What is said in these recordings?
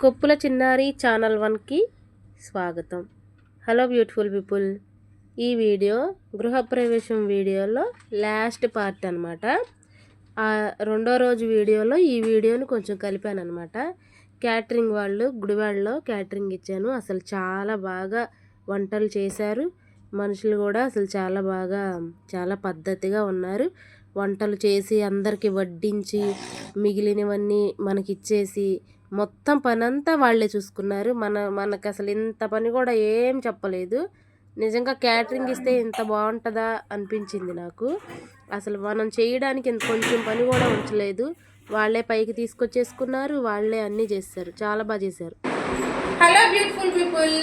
కొప్పుల చిన్నారి ఛానల్ వన్కి స్వాగతం. Hello beautiful people. ఈ వీడియో గృహప్రవేశం వీడియోలో లాస్ట్ పార్ట్ అనమాట రెండో రోజు వీడియోలో ఈ వీడియోని కొంచెం కలిపాను అనమాట క్యాటరింగ్ వాళ్ళు గుడివాడలో క్యాటరింగ్ ఇచ్చాను. అసలు చాలా బాగా వంటలు చేశారు. మనుషులు కూడా అసలు చాలా బాగా చాలా పద్ధతిగా ఉన్నారు. వంటలు చేసి అందరికీ వడ్డించి మిగిలినవన్నీ మనకి ఇచ్చేసి మొత్తం పని అంతా వాళ్ళే చూసుకున్నారు. మన మనకు అసలు ఇంత పని కూడా ఏం చెప్పలేదు. నిజంగా క్యాటరింగ్ ఇస్తే ఇంత బాగుంటుందా అనిపించింది నాకు. అసలు మనం చేయడానికి ఇంత కొంచెం పని కూడా ఉంచలేదు. వాళ్ళే పైకి తీసుకొచ్చేసుకున్నారు. వాళ్ళే అన్నీ చేస్తారు. చాలా బాగా చేశారు. హలో బ్యూటిఫుల్ పీపుల్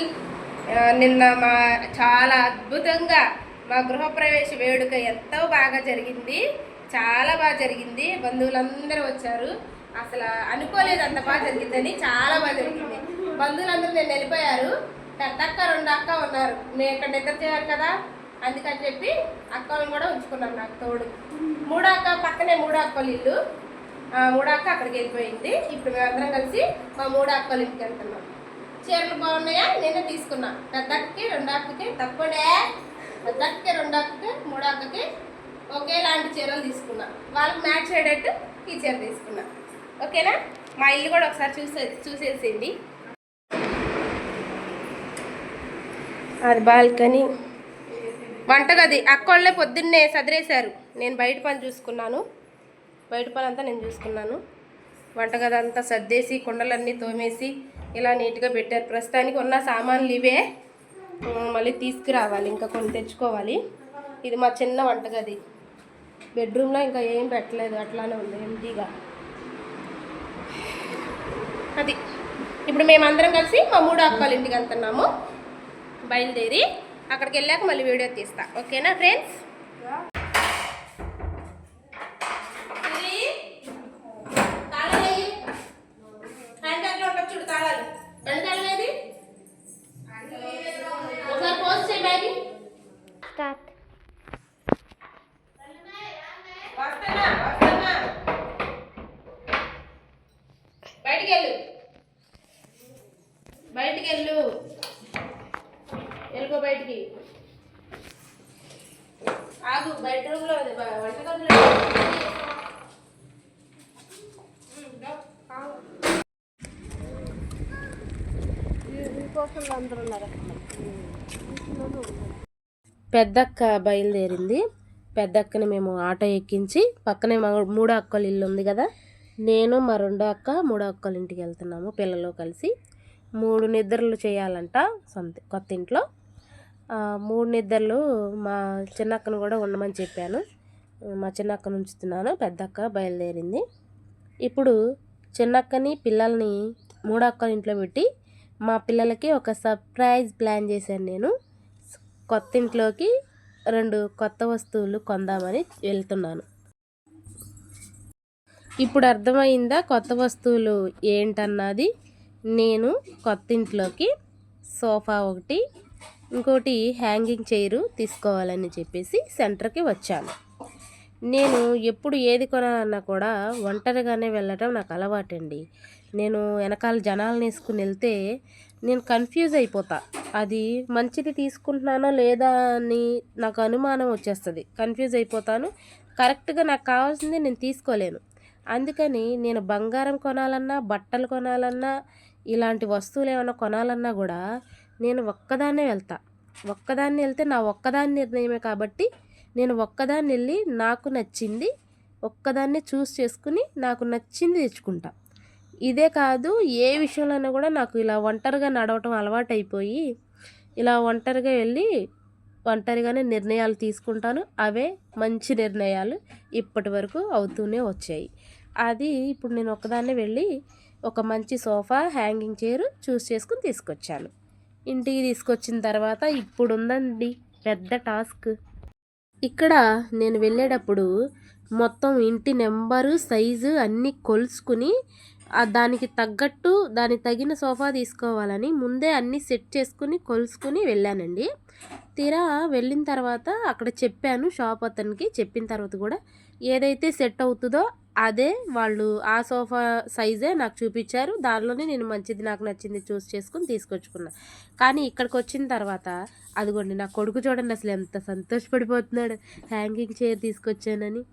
నిన్న మా చాలా అద్భుతంగా మా గృహప్రవేశ వేడుక ఎంతో బాగా జరిగింది. చాలా బాగా జరిగింది. బంధువులందరూ వచ్చారు. అసలు అనుకోలేదు అంత బాగా జరిగిందని చాలా బాగా జరిగింది. బంధువులందరూ నేను వెళ్ళిపోయారు. పెద్ద అక్క రెండు అక్క ఉన్నారు. మేము ఇక్కడ నిద్ర చేయాలి కదా అందుకని చెప్పి అక్కలను కూడా ఉంచుకున్నాను నాకు తోడు. మూడో అక్క పక్కనే మూడో అక్కలు ఇల్లు. మూడో అక్క అక్కడికి వెళ్ళిపోయింది. ఇప్పుడు మేమందరం కలిసి మా మూడో అక్కలు ఇంటికి వెళ్తున్నాం. చీరలు బాగున్నాయా? నేనే తీసుకున్నా. పెద్ద అక్కకి రెండు అక్కకి తప్పడే పెద్ద అక్కకి రెండు అక్కకి మూడో అక్కకి ఒకేలాంటి చీరలు తీసుకున్నా. వాళ్ళకి మ్యాచ్ అయ్యేటట్టు ఈ చీర తీసుకున్నా. ఓకేనా? మా ఇల్లు కూడా ఒకసారి చూసే చూసేసింది అది బాల్కనీ. వంటగది. అక్కోళ్ళే పొద్దున్నే సదిరేశారు. నేను బయట పని చూసుకున్నాను. బయట పని అంతా నేను చూసుకున్నాను. వంటగది అంతా సర్దేసి కుండలన్నీ తోమేసి ఇలా నీట్గా పెట్టారు. ప్రస్తుతానికి ఉన్న సామాన్లు ఇవే. మళ్ళీ తీసుకురావాలి. ఇంకా కొన్ని తెచ్చుకోవాలి. ఇది మా చిన్న వంటగది. బెడ్రూమ్లో ఇంకా ఏం పెట్టలేదు. అట్లానే ఉంది. ఎంటీగా అది ఇప్పుడు మేమందరం కలిసి మా మూడు అక్కల ఇంటికి వెళ్తున్నాము. బయలుదేరి అక్కడికి వెళ్ళాక మళ్ళీ వీడియో తీస్తా. ఓకేనా ఫ్రెండ్స్ పెద్దక్క బయలుదేరింది. పెద్దక్కని మేము ఆటో ఎక్కించి పక్కనే మా మూడో అక్కల ఇల్లు ఉంది కదా నేను మా రెండో అక్క మూడో అక్కల ఇంటికి వెళ్తున్నాము పిల్లలు కలిసి. మూడు నిద్రలు చేయాలంట సొంత కొత్త ఇంట్లో. మూడు నిద్రలు మా చిన్నక్కను కూడా ఉండమని చెప్పాను. మా చిన్నక్క ఉంచుతున్నాను పెద్దక్క బయలుదేరింది. ఇప్పుడు చిన్నక్కని పిల్లల్ని మూడో అక్కల ఇంట్లో పెట్టి మా పిల్లలకి ఒక సర్ప్రైజ్ ప్లాన్ చేశాను నేను. కొత్త ఇంట్లోకి రెండు కొత్త వస్తువులు కొందామని వెళ్తున్నాను. ఇప్పుడు అర్థమైందా కొత్త వస్తువులు ఏంటన్నది? నేను కొత్త ఇంట్లోకి సోఫా ఒకటి ఇంకోటి హ్యాంగింగ్ చైరు తీసుకోవాలని చెప్పేసి సెంటర్కి వచ్చాను. నేను ఎప్పుడు ఏది కొనాలన్నా కూడా ఒంటరిగానే వెళ్ళటం నాకు అలవాటండి. నేను వెనకాల జనాలను వేసుకుని వెళ్తే నేను కన్ఫ్యూజ్ అయిపోతా. అది మంచిది తీసుకుంటున్నానో లేదా అని నాకు అనుమానం వచ్చేస్తుంది. కన్ఫ్యూజ్ అయిపోతాను. కరెక్ట్గా నాకు కావాల్సింది నేను తీసుకోలేను. అందుకని నేను బంగారం కొనాలన్నా బట్టలు కొనాలన్నా ఇలాంటి వస్తువులు ఏమైనా కొనాలన్నా కూడా నేను ఒక్కదాన్నే వెళ్తా. ఒక్కదాన్ని వెళ్తే నా ఒక్కదాని నిర్ణయమే కాబట్టి నేను ఒక్కదాన్ని వెళ్ళి నాకు నచ్చింది ఒక్కదాన్ని చూస్ చేసుకుని నాకు నచ్చింది తెచ్చుకుంటా. ఇదే కాదు ఏ విషయంలోనూ కూడా నాకు ఇలా ఒంటరిగా నడవటం అలవాటైపోయి ఇలా ఒంటరిగా వెళ్ళి ఒంటరిగానే నిర్ణయాలు తీసుకుంటాను. అవే మంచి నిర్ణయాలు ఇప్పటి వరకు అవుతూనే వచ్చాయి. అది ఇప్పుడు నేను ఒకదాన్నే వెళ్ళి ఒక మంచి సోఫా హ్యాంగింగ్ చైర్ చూస్ చేసుకుని తీసుకొచ్చాను. ఇంటికి తీసుకొచ్చిన తర్వాత ఇప్పుడు ఉందండి పెద్ద టాస్క్. ఇక్కడ నేను వెళ్ళేటప్పుడు మొత్తం ఇంటి నెంబరు సైజు అన్నీ కొలుసుకుని దానికి తగ్గట్టు దానికి తగిన సోఫా తీసుకోవాలని ముందే అన్నీ సెట్ చేసుకుని కొలుసుకుని వెళ్ళానండి. తీరా వెళ్ళిన తర్వాత అక్కడ చెప్పాను షాప్ అతనికి చెప్పిన తర్వాత కూడా ఏదైతే సెట్ అవుతుందో అదే వాళ్ళు ఆ సోఫా సైజే నాకు చూపించారు. దానిలోనే నేను మంచిది నాకు నచ్చింది చూస్ చేసుకుని తీసుకొచ్చుకున్నా. కానీ ఇక్కడికి వచ్చిన తర్వాత అదిగోండి నా కొడుకు చూడండి అసలు ఎంత సంతోషపడిపోతున్నాడు. Hanging chair తీసుకొచ్చానని.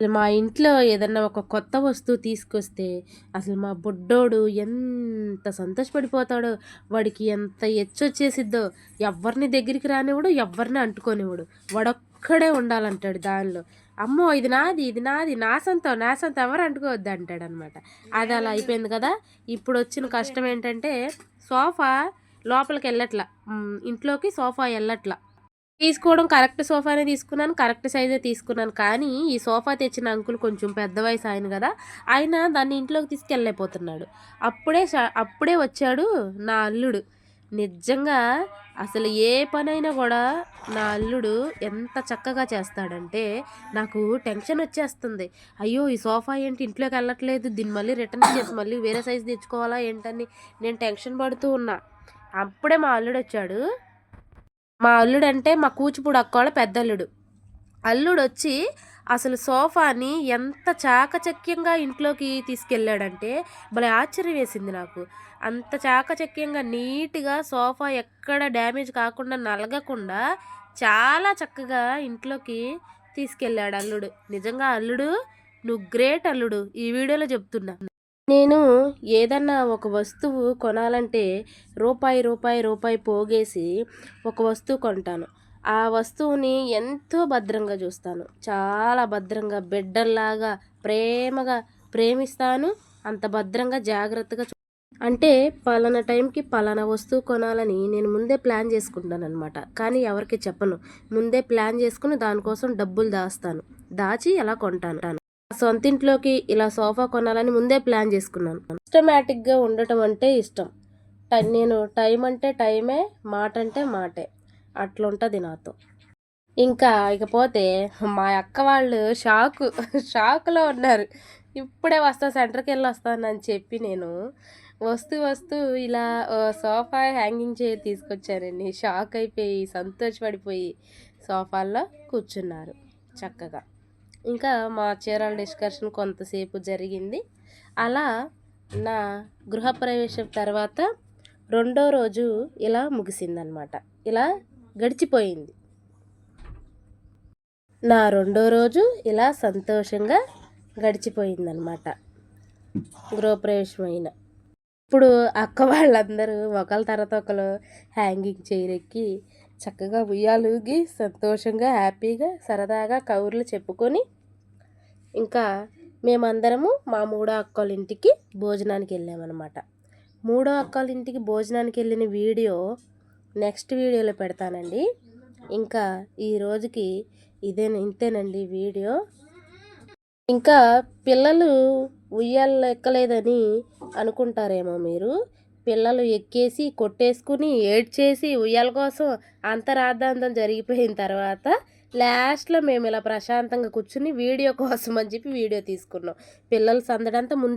అసలు మా ఇంట్లో ఏదన్నా ఒక కొత్త వస్తువు తీసుకొస్తే అసలు మా బుడ్డోడు ఎంత సంతోషపడిపోతాడో వాడికి ఎంత ఎచ్చొచ్చేసిద్దో ఎవరిని దగ్గరికి రానివాడు ఎవరిని అంటుకోనివాడు వాడొక్కడే ఉండాలంటాడు దానిలో. అమ్మో ఇది నాది ఇది నాది నా సొంతం నా సొంతం ఎవరు అంటుకోవద్దు అంటాడు అనమాట అది అలా అయిపోయింది కదా. ఇప్పుడు వచ్చిన కష్టం ఏంటంటే సోఫా లోపలికి వెళ్ళట్లా. ఇంట్లోకి సోఫా వెళ్ళట్లా. తీసుకోవడం కరెక్ట్ సోఫానే తీసుకున్నాను కరెక్ట్ సైజే తీసుకున్నాను. కానీ ఈ సోఫా తెచ్చిన అంకుల్ కొంచెం పెద్ద వయసు ఆయన కదా. ఆయన దాన్ని ఇంట్లోకి తీసుకెళ్ళలేకపోతున్నాడు. అప్పుడే అప్పుడే వచ్చాడు నా అల్లుడు. నిజంగా అసలు ఏ పనైనా కూడా నా అల్లుడు ఎంత చక్కగా చేస్తాడంటే నాకు టెన్షన్ వచ్చేస్తుంది. అయ్యో ఈ సోఫా ఏంటి? ఇంట్లోకి వెళ్ళట్లేదు. దీన్ని మళ్ళీ రిటర్న్ చేసి మళ్ళీ వేరే సైజు తెచ్చుకోవాలా ఏంటని నేను టెన్షన్ పడుతూ ఉన్నా. అప్పుడే మా అల్లుడు వచ్చాడు. మా అల్లుడు అంటే మా కూచిపూడి అక్కోళ్ళ పెద్ద అల్లుడు అల్లుడు వచ్చి అసలు సోఫాని ఎంత చాకచక్యంగా ఇంట్లోకి తీసుకెళ్ళాడంటే భలే ఆశ్చర్యం వేసింది నాకు. అంత చాకచక్యంగా నీట్గా సోఫా ఎక్కడ డ్యామేజ్ కాకుండా నలగకుండా చాలా చక్కగా ఇంట్లోకి తీసుకెళ్ళాడు అల్లుడు. నిజంగా అల్లుడు నువ్వు గ్రేట్ అల్లుడు. ఈ వీడియోలో చెప్తున్నా. నేను ఏదన్నా ఒక వస్తువు కొనాలంటే రూపాయి రూపాయి రూపాయి పోగేసి ఒక వస్తువు కొంటాను. ఆ వస్తువుని ఎంతో భద్రంగా చూస్తాను. చాలా భద్రంగా బిడ్డల్లాగా ప్రేమగా ప్రేమిస్తాను. అంత భద్రంగా జాగ్రత్తగా చూ- అంటే పలానా టైంకి పలానా వస్తువు కొనాలని నేను ముందే ప్లాన్ చేసుకుంటాను అనమాట కానీ ఎవరికి చెప్పను. ముందే ప్లాన్ చేసుకుని దానికోసం డబ్బులు దాస్తాను. దాచి అలా కొంటాను? సొంత ఇంట్లోకి ఇలా సోఫా కొనాలని ముందే ప్లాన్ చేసుకున్నాను. సిస్టమేటిక్గా ఉండటం అంటే ఇష్టం. నేను టైం అంటే టైమే మాట అంటే మాటే. అట్లుంటుంది నాతో. ఇంకా ఇకపోతే మా అక్క వాళ్ళు షాకు షాకులో ఉన్నారు. ఇప్పుడే వస్తా సెంటర్కి వెళ్ళి వస్తానని చెప్పి నేను వస్తూ వస్తూ ఇలా సోఫా హ్యాంగింగ్ చేయి తీసుకొచ్చానండి. షాక్ అయిపోయి సంతోషపడిపోయి సోఫాల్లో కూర్చున్నారు చక్కగా. ఇంకా మా చీరల డిస్కషన్ కొంతసేపు జరిగింది. అలా నా గృహప్రవేశం తర్వాత రెండో రోజు ఇలా ముగిసిందనమాట. ఇలా గడిచిపోయింది. నా రెండో రోజు ఇలా సంతోషంగా గడిచిపోయిందనమాట గృహప్రవేశం అయిన ఇప్పుడు అక్క వాళ్ళందరూ ఒకళ్ళ తర్వాత ఒకరు హ్యాంగింగ్ చైర్ చక్కగా ఉయ్యాలుగి సంతోషంగా హ్యాపీగా సరదాగా కౌర్లు చెప్పుకొని ఇంకా మేమందరము మా మూడో అక్కల ఇంటికి భోజనానికి వెళ్ళామన్నమాట. మూడో అక్కల ఇంటికి భోజనానికి వెళ్ళిన వీడియో నెక్స్ట్ వీడియోలో పెడతానండి. ఇంకా ఈ రోజుకి ఇదే ఇంతేనండి వీడియో. ఇంకా పిల్లలు ఉయ్యాలు ఎక్కలేదని అనుకుంటారేమో మీరు. పిల్లలు ఎక్కేసి కొట్టేసుకుని ఏడ్చేసి ఉయ్యాల కోసం అంతరాధాంతం జరిగిపోయిన తర్వాత లాస్ట్లో మేము ఇలా ప్రశాంతంగా కూర్చుని వీడియో కోసం అని చెప్పి వీడియో తీసుకున్నాం. పిల్లలు సందడంతా ముందే